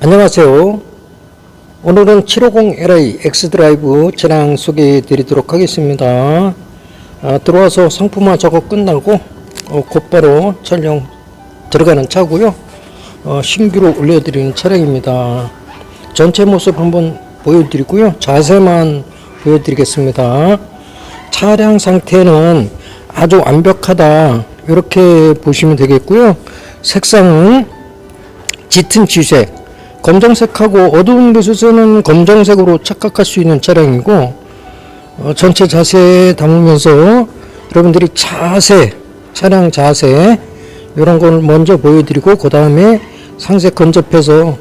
안녕하세요. 오늘은 750Li X드라이브 차량 소개해 드리도록 하겠습니다. 아, 들어와서 상품화 작업 끝나고 어, 곧바로 촬영 들어가는 차고요. 어, 신규로 올려드리는 차량입니다. 전체 모습 한번 보여드리고요. 자세만 보여드리겠습니다. 차량 상태는 아주 완벽하다. 이렇게 보시면 되겠고요. 색상은 짙은 지색, 검정색하고 어두운 곳에서는 검정색으로 착각할 수 있는 차량이고 어, 전체 자세 담으면서 여러분들이 자세, 차량 자세 이런 걸 먼저 보여드리고 그 다음에 상세 근접해서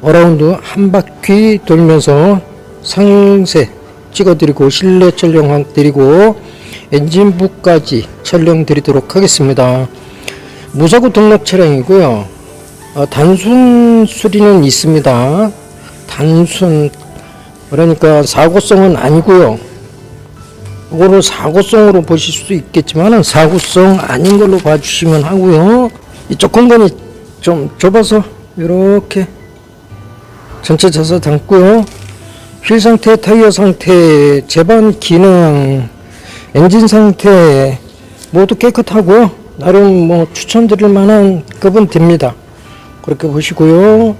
어라운드 한 바퀴 돌면서 상세 찍어드리고 실내 촬영 드리고 엔진부까지 촬영 드리도록 하겠습니다. 무사고 등록 차량이고요. 어, 단순 수리는 있습니다. 단순 그러니까 사고성은 아니고요. 이거를 사고성으로 보실 수도 있겠지만 사고성 아닌 걸로 봐주시면 하고요. 이쪽 공간이 좀 좁아서 이렇게 전체 자세 담고요. 휠 상태, 타이어 상태, 제반 기능, 엔진 상태 모두 깨끗하고요. 나름 뭐 추천드릴 만한 급은 됩니다. 그렇게 보시고요.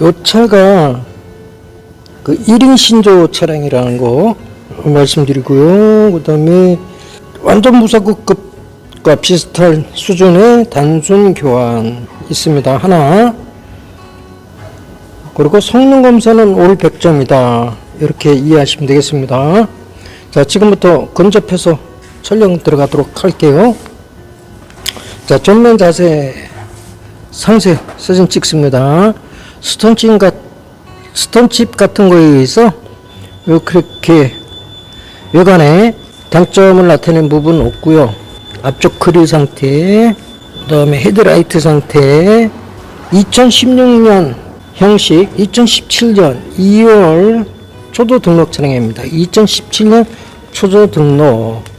요 차가 그 1인 신조 차량이라는 거 말씀드리고요. 그 다음에 완전 무사고급과 비슷한 수준의 단순 교환 있습니다. 하나. 그리고 성능 검사는 올 100점이다. 이렇게 이해하시면 되겠습니다. 자, 지금부터 근접해서 촬영 들어가도록 할게요. 자, 전면 자세 상세 사진 찍습니다. 스톤칩 같 스톤칩 같은 거에 의해서 이렇게 외관에 단점을 나타낸 부분 없고요. 앞쪽 그릴 상태, 그 다음에 헤드라이트 상태, 2016년 형식, 2017년 2월 초도 등록 차량입니다. 2017년 초도 등록.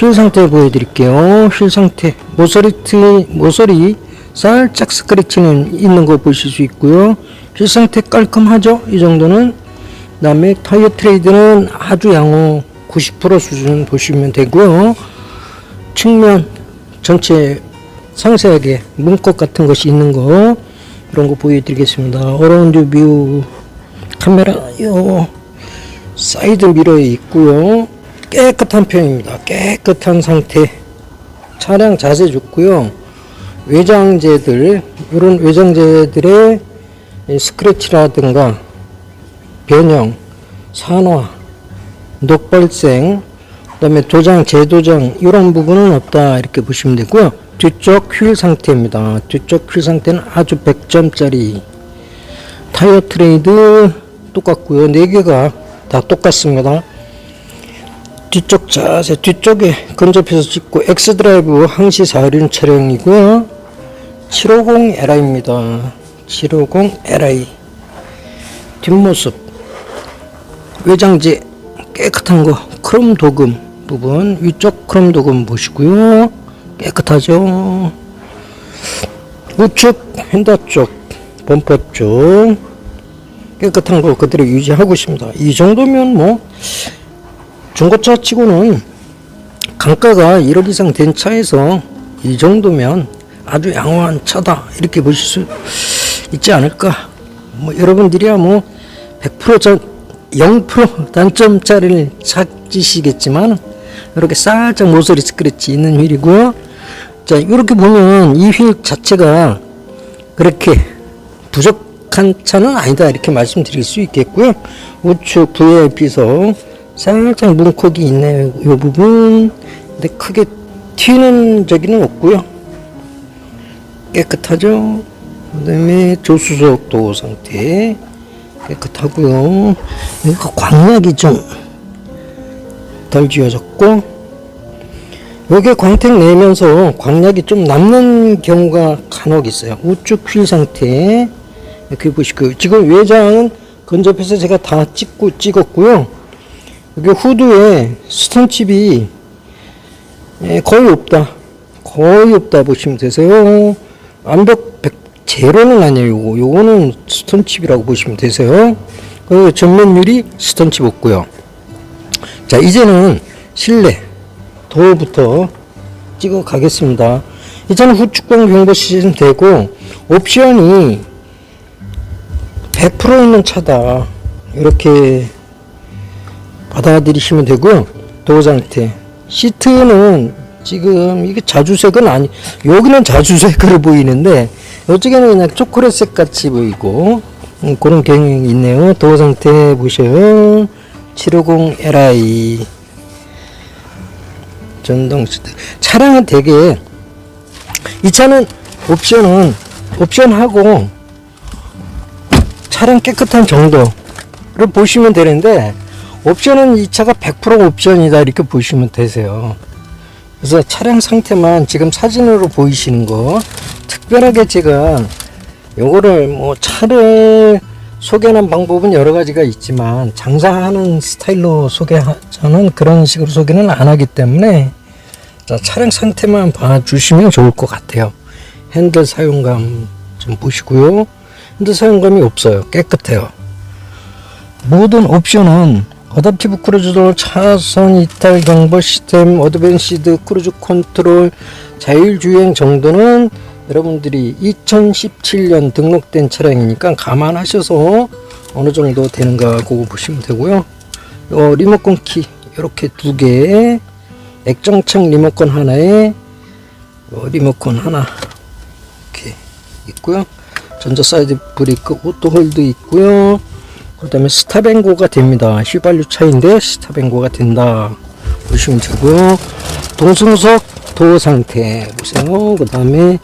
휠 상태 보여드릴게요. 휠 상태. 모서리 트 모서리 살짝 스크래치는 있는 거 보실 수 있고요. 휠 상태 깔끔하죠? 이 정도는. 그 다음에 타이어 트레이드는 아주 양호 90% 수준 보시면 되고요. 측면 전체 상세하게 문콕 같은 것이 있는 거 이런 거 보여드리겠습니다. 어라운드 뷰 카메라 요 사이드 미러에 있고요. 깨끗한 편입니다. 깨끗한 상태. 차량 자세 좋고요. 외장재들 이런 외장재들의 이 스크래치라든가 변형, 산화, 녹발생, 그 다음에 도장, 재도장 이런 부분은 없다 이렇게 보시면 되고요. 뒤쪽 휠 상태입니다. 뒤쪽 휠 상태는 아주 100점짜리 타이어 트레이드 똑같고요. 네 개가 다 똑같습니다. 뒤쪽 자세 뒤쪽에 근접해서 찍고 X 드라이브 항시 4륜 차량이고요. 750 Li입니다. 750 Li 뒷모습 외장재 깨끗한 거 크롬 도금 부분 위쪽 크롬 도금 보시고요. 깨끗하죠. 우측 핸더 쪽 범퍼 쪽 깨끗한 거 그대로 유지하고 있습니다. 이 정도면 뭐 중고차 치고는 강가가 1억 이상 된 차에서 이 정도면 아주 양호한 차다 이렇게 보실 수 있지 않을까. 뭐 여러분들이야 뭐 100%전 0% 단점짜리를 찾으시겠지만 이렇게 살짝 모서리 스크래치 있는 휠이고요 자 이렇게 보면 이 휠 자체가 그렇게 부족한 차는 아니다 이렇게 말씀드릴 수 있겠고요. 우측 VIP석 살짝 문콕이 있네요. 이 부분. 근데 크게 튀는 저기는 없고요. 깨끗하죠. 그 다음에 조수석도 상태 깨끗하고요. 여기가 광약이 좀 덜 지워졌고 여기 광택 내면서 광약이 좀 남는 경우가 간혹 있어요. 우측 휠 상태 이렇게 보시고 지금 외장은 근접해서 제가 다 찍고 찍었고요. 여기 후드에 스톤칩이 예, 거의 없다. 거의 없다 보시면 되세요. 완벽 제로는 아니에요. 요거. 요거는 스톤칩이라고 보시면 되세요. 그 전면율이 스톤칩 없고요. 자, 이제는 실내 도어부터 찍어 가겠습니다. 이 차는 후축방 경보 시즌 되고 옵션이 100% 있는 차다. 이렇게 받아들이시면 되고요. 도어 상태. 시트는 지금 이게 자주색은 아니, 여기는 자주색으로 보이는데, 이쪽에는 그냥 초콜릿색 같이 보이고, 음, 그런 경향이 있네요. 도어 상태 보셔요. 750 Li. 전동 시트. 차량은 되게, 이 차는 옵션은, 옵션하고, 차량 깨끗한 정도를 보시면 되는데, 옵션은 이 차가 100% 옵션이다 이렇게 보시면 되세요. 그래서 차량 상태만 지금 사진으로 보이시는 거 특별하게 제가 요거를 뭐 차를 소개하는 방법은 여러 가지가 있지만 장사하는 스타일로 소개하자는 그런 식으로 소개는 안 하기 때문에 자, 차량 상태만 봐주시면 좋을 것 같아요. 핸들 사용감 좀 보시고요. 핸들 사용감이 없어요. 깨끗해요. 모든 옵션은 어댑티브 크루즈 도어, 차선 이탈 경보 시스템, 어드밴시드 크루즈 컨트롤, 자율주행 정도는 여러분들이 2017년 등록된 차량이니까 감안하셔서 어느 정도 되는가고 보시면 되고요. 어, 리모컨 키 이렇게 두 개, 액정창 리모컨 하나에 어, 리모컨 하나 이렇게 있고요. 전자 사이드 브레이크 오토 홀드 있고요. 그 다음에 스타뱅고가 됩니다. 휘발유 차인데 스타뱅고가 된다. 보시면 되고요. 동승석 도어 상태 보세요. 그 다음에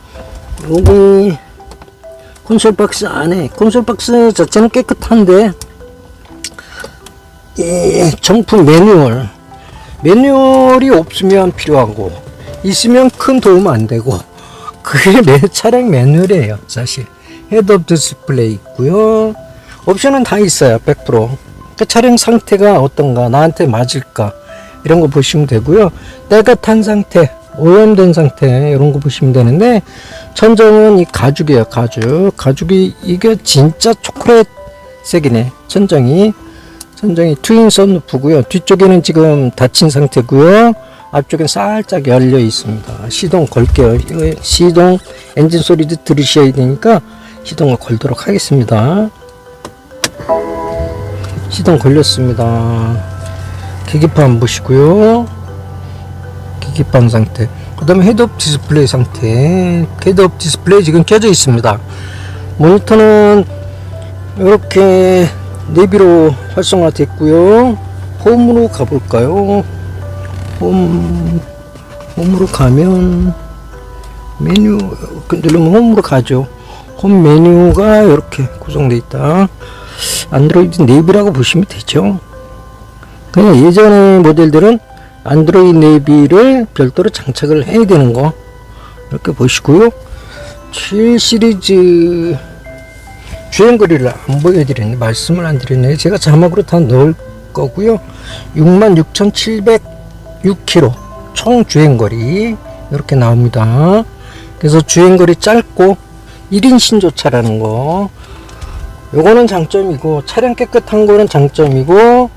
여기 콘솔 박스 안에 콘솔 박스 자체는 깨끗한데 이 정품 매뉴얼 매뉴얼이 없으면 필요하고 있으면 큰 도움 안 되고 그게 매 차량 매뉴얼이에요 사실 헤드업 디스플레이 있고요 옵션은 다 있어요 100%그 차량 상태가 어떤가 나한테 맞을까 이런 거 보시면 되고요. 때가 탄 상태 오염된 상태 이런 거 보시면 되는데 천정은 이 가죽이에요 가죽. 가죽이 이게 진짜 초콜릿 색이네 천정이. 천정이 트윈 선루프고요. 뒤쪽에는 지금 닫힌 상태고요. 앞쪽엔 살짝 열려 있습니다. 시동 걸게요. 시동 엔진 소리도 들으셔야 되니까 시동을 걸도록 하겠습니다 시동 걸렸습니다. 계기판 보시고요. 계기판 상태. 그 다음에 헤드업 디스플레이 상태. 헤드업 디스플레이 지금 켜져 있습니다. 모니터는 이렇게 내비로 활성화 됐고요. 홈으로 가볼까요? 홈 홈으로 가면 메뉴 누르면 홈으로 가죠. 홈 메뉴가 이렇게 구성되어 있다 안드로이드 내비라고 보시면 되죠. 그냥 예전의 모델들은 안드로이드 내비를 별도로 장착을 해야 되는 거 이렇게 보시고요. 7 시리즈 주행 거리를 안 보여드렸네. 말씀을 안 드렸네요 제가 자막으로 다 넣을 거고요. 66,706km 총 주행 거리 이렇게 나옵니다. 그래서 주행 거리 짧고 1인 신조차라는 거 요거는 장점이고 차량 깨끗한 거는 장점이고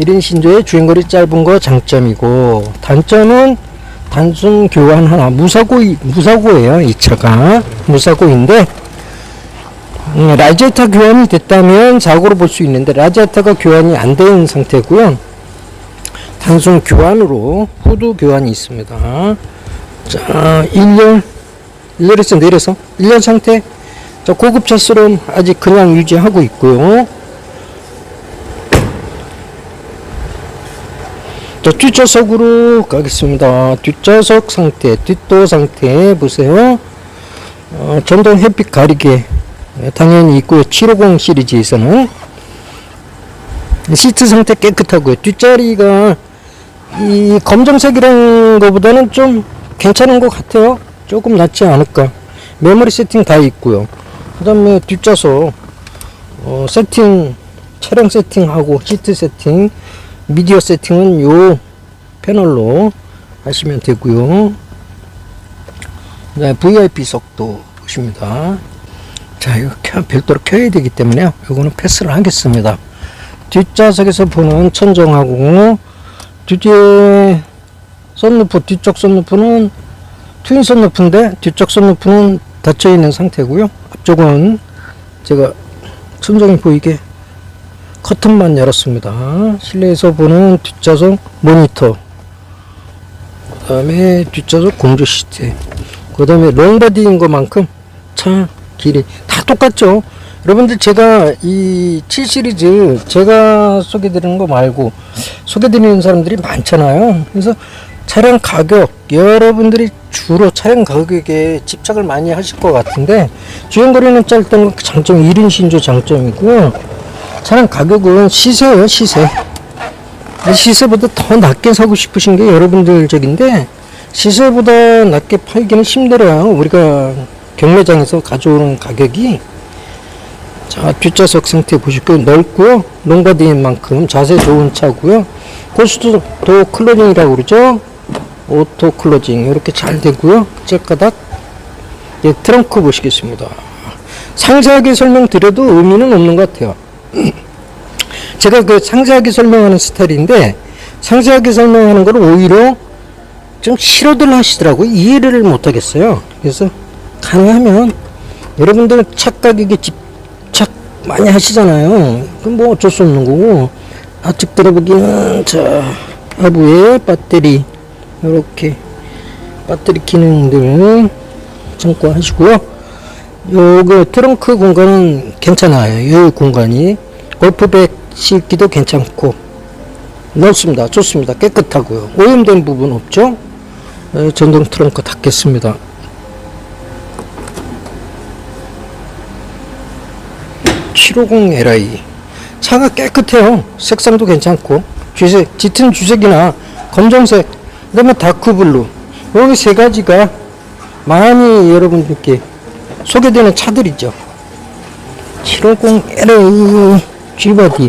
1인 신조의 주행거리 짧은 거 장점이고 단점은 단순 교환 하나. 무사고 무사고예요 이 차가. 무사고인데 음, 라제타 교환이 됐다면 사고로 볼 수 있는데 라제타가 교환이 안 된 상태고요. 단순 교환으로 후드 교환이 있습니다. 자 1년 1년에서 내려서. 1년 상태 자 고급 차스럼 아직 그냥 유지하고 있고요 자, 뒷좌석으로 가겠습니다. 뒷좌석 상태, 뒷도 상태 보세요. 어, 전동 햇빛 가리개 예, 당연히 있고요. 750 시리즈에서는 시트 상태 깨끗하고요. 뒷자리가 이 검정색이라는 것보다는 좀 괜찮은 것 같아요. 조금 낫지 않을까. 메모리 세팅 다 있고요. 그 다음에 뒷좌석 어, 세팅 차량 세팅하고 시트 세팅 미디어 세팅은 요 패널로 하시면 되고요. 네, VIP 석도 보십니다. 자, 이거 켜, 별도로 켜야 되기 때문에요. 이거는 패스를 하겠습니다. 뒷좌석에서 보는 천정하고, 뒤에 썬루프, 뒤쪽 썬루프는 트윈 썬루프인데, 뒤쪽 썬루프는 닫혀 있는 상태고요. 앞쪽은 제가 천정이 보이게 커튼만 열었습니다. 실내에서 보는 뒷좌석 모니터, 그 다음에 뒷좌석 공조 시트, 그 다음에 롱바디인 것만큼 차 길이 다 똑같죠. 여러분들 제가 이 7 시리즈 제가 소개드리는 거 말고 소개드리는 사람들이 많잖아요. 그래서 차량 가격 여러분들이 주로 차량 가격에 집착을 많이 하실 것 같은데 주행거리는 짧다는 건 장점 1인 신조 장점이고요. 차량 가격은 시세예요 시세. 시세보다 더 낮게 사고 싶으신 게 여러분들 적인데 시세보다 낮게 팔기는 힘들어요. 우리가 경매장에서 가져오는 가격이 자 뒷좌석 상태 보시고 넓고요. 롱바디인 만큼 자세 좋은 차고요. 고스도 도 클로징이라고 그러죠. 오토 클로징 이렇게 잘 되고요. 째까닥 예, 트렁크 보시겠습니다. 상세하게 설명드려도 의미는 없는 것 같아요. 제가 그 상세하게 설명하는 스타일인데 상세하게 설명하는 걸 오히려 좀 싫어들 하시더라고요. 이해를 못 하겠어요. 그래서 가능하면 여러분들 착각에게 집착 많이 하시잖아요. 그럼 뭐 어쩔 수 없는 거고 아직 들어보기는 자 하부에 배터리 이렇게 배터리 기능들 참고하시고요. 요거 트렁크 공간은 괜찮아요. 이 공간이 골프백 싣기도 괜찮고 넓습니다. 좋습니다. 깨끗하고요. 오염된 부분 없죠? 에, 전동 트렁크 닫겠습니다. (750 Li) 차가 깨끗해요. 색상도 괜찮고 주색 짙은 주색이나 검정색 그 다음에 다크블루 여기 세 가지가 많이 여러분들께 소개되는 차들이죠. 750 LA G바디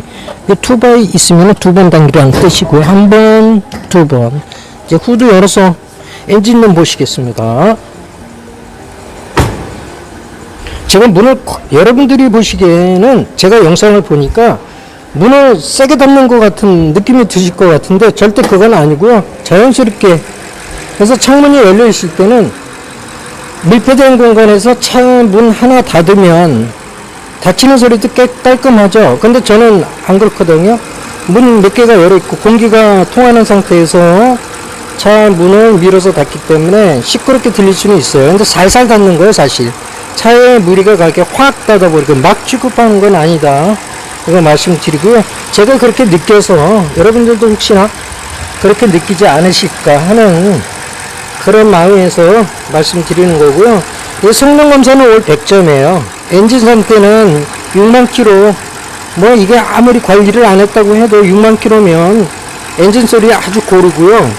이 투바이 있으면 두 번 당기라는 뜻이고요. 한 번, 두 번. 이제 후드 열어서 엔진룸 보시겠습니다. 제가 문을 콕- 여러분들이 보시기에는 제가 영상을 보니까 문을 세게 닫는 것 같은 느낌이 드실 것 같은데 절대 그건 아니고요. 자연스럽게 그래서 창문이 열려 있을 때는 밀폐된 공간에서 창문 하나 닫으면 닫히는 소리도 꽤 깔끔하죠. 근데 저는 안 그렇거든요. 문 몇 개가 열어 있고 공기가 통하는 상태에서 차 문을 밀어서 닫기 때문에 시끄럽게 들릴 수는 있어요. 근데 살살 닫는 거예요, 사실. 차에 무리가 가게 확 닫아버리고 막 취급하는 건 아니다. 이거 말씀드리고요. 제가 그렇게 느껴서 여러분들도 혹시나 그렇게 느끼지 않으실까 하는 그런 마음에서 말씀드리는 거고요. 이 성능 검사는 올 100점이에요. 엔진 상태는 6만 킬로, 뭐 이게 아무리 관리를 안 했다고 해도 6만 킬로면 엔진 소리 아주 고르고요.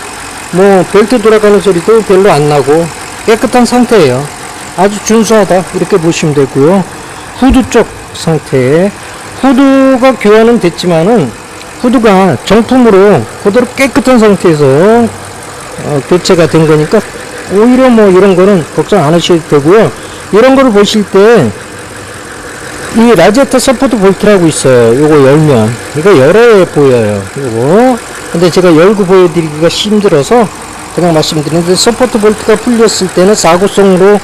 뭐 벨트 돌아가는 소리도 별로 안 나고 깨끗한 상태예요. 아주 준수하다 이렇게 보시면 되고요. 후드 쪽 상태, 후드가 교환은 됐지만은 후드가 정품으로 그대로 깨끗한 상태에서 어, 교체가 된 거니까 오히려 뭐 이런 거는 걱정 안 하셔도 되고요. 이런 거를 보실 때 이 라지에타 서포트 볼트라고 있어요. 요거 열면 이거 열어야 보여요. 요거 근데 제가 열고 보여드리기가 힘들어서 그냥 말씀드리는데 서포트 볼트가 풀렸을 때는 사고성으로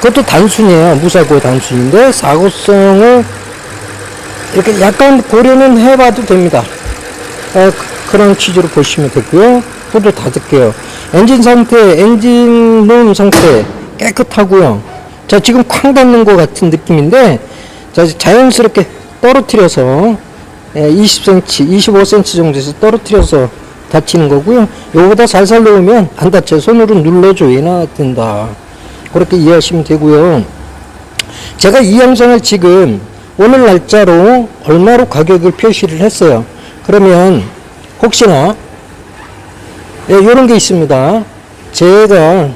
그것도 단순이에요. 무사고 단순인데 사고성을 이렇게 약간 고려는 해봐도 됩니다. 어, 그- 그런 취지로 보시면 되고요. 후드 닫을게요. 엔진 상태, 엔진 룸 상태 깨끗하고요. 자, 지금 쾅 닫는 것 같은 느낌인데, 자, 자연스럽게 떨어뜨려서 예, 20cm, 25cm 정도에서 떨어뜨려서 닫히는 거고요. 요거보다 살살 놓으면 안 닫혀요. 손으로 눌러줘야 된다. 그렇게 이해하시면 되고요. 제가 이 영상을 지금 오늘 날짜로 얼마로 가격을 표시를 했어요. 그러면 혹시나 예, 이런 게 있습니다. 제가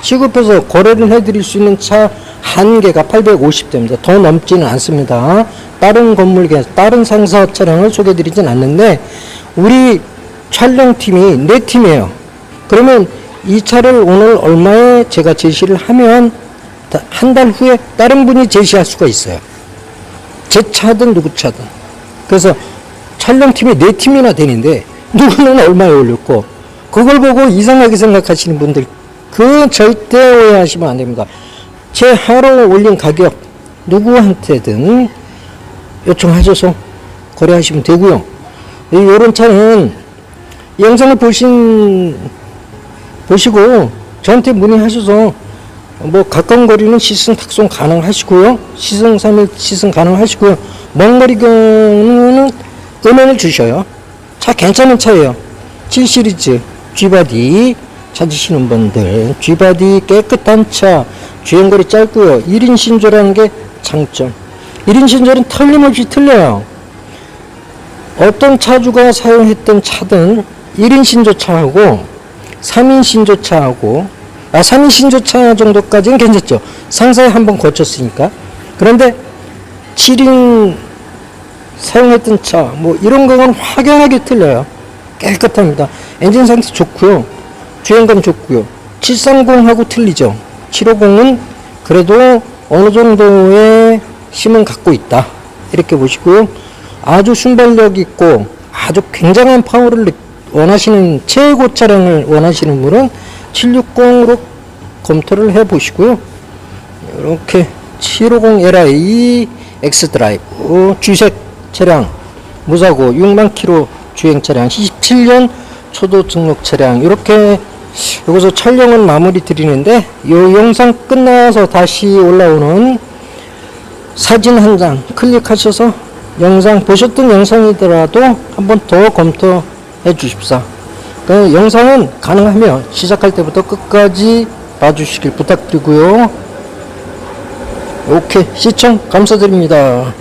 취급해서 거래를 해드릴 수 있는 차 한 개가 850대입니다. 더 넘지는 않습니다. 다른 건물계, 다른 상사 차량을 소개드리진 않는데 우리 촬영팀이 네 팀이에요. 그러면 이 차를 오늘 얼마에 제가 제시를 하면 한 달 후에 다른 분이 제시할 수가 있어요. 제 차든 누구 차든. 그래서 촬영팀이 네 팀이나 되는데 누구는 얼마에 올렸고 그걸 보고 이상하게 생각하시는 분들 그 절대 오해하시면 안 됩니다. 제 하루 올린 가격 누구한테든 요청하셔서 거래하시면 되고요. 이런 차는 이 영상을 보신 보시고 저한테 문의하셔서 뭐 가까운 거리는 시승 탁송 가능하시고요. 시승 3일 시승 가능하시고요. 먼 거리 경우는 은행을 주셔요. 차 괜찮은 차예요. 7 시리즈 G바디 찾으시는 분들 G바디 깨끗한 차 주행거리 짧고요. 1인 신조라는 게 장점. 1인 신조는 틀림없이 틀려요. 어떤 차주가 사용했던 차든 1인 신조차하고 3인 신조차하고 아 3인 신조차 정도까지는 괜찮죠. 상사에 한번 거쳤으니까. 그런데 7인 사용했던 차 뭐 이런 거는 확연하게 틀려요. 깨끗합니다. 엔진 상태 좋고요. 주행감 좋고요. 730하고 틀리죠. 750은 그래도 어느 정도의 힘은 갖고 있다. 이렇게 보시고요. 아주 순발력 있고 아주 굉장한 파워를 느- 원하시는 최고 차량을 원하시는 분은 760으로 검토를 해 보시고요. 이렇게 750 Li X 드라이브 주색 차량 무사고 6만 킬로 주행 차량 17년 초도 등록 차량 이렇게 여기서 촬영은 마무리 드리는데 이 영상 끝나서 다시 올라오는 사진 한 장 클릭하셔서 영상 보셨던 영상이더라도 한 번 더 검토해 주십사. 그 영상은 가능하면 시작할 때부터 끝까지 봐주시길 부탁드리고요. 오케이 시청 감사드립니다.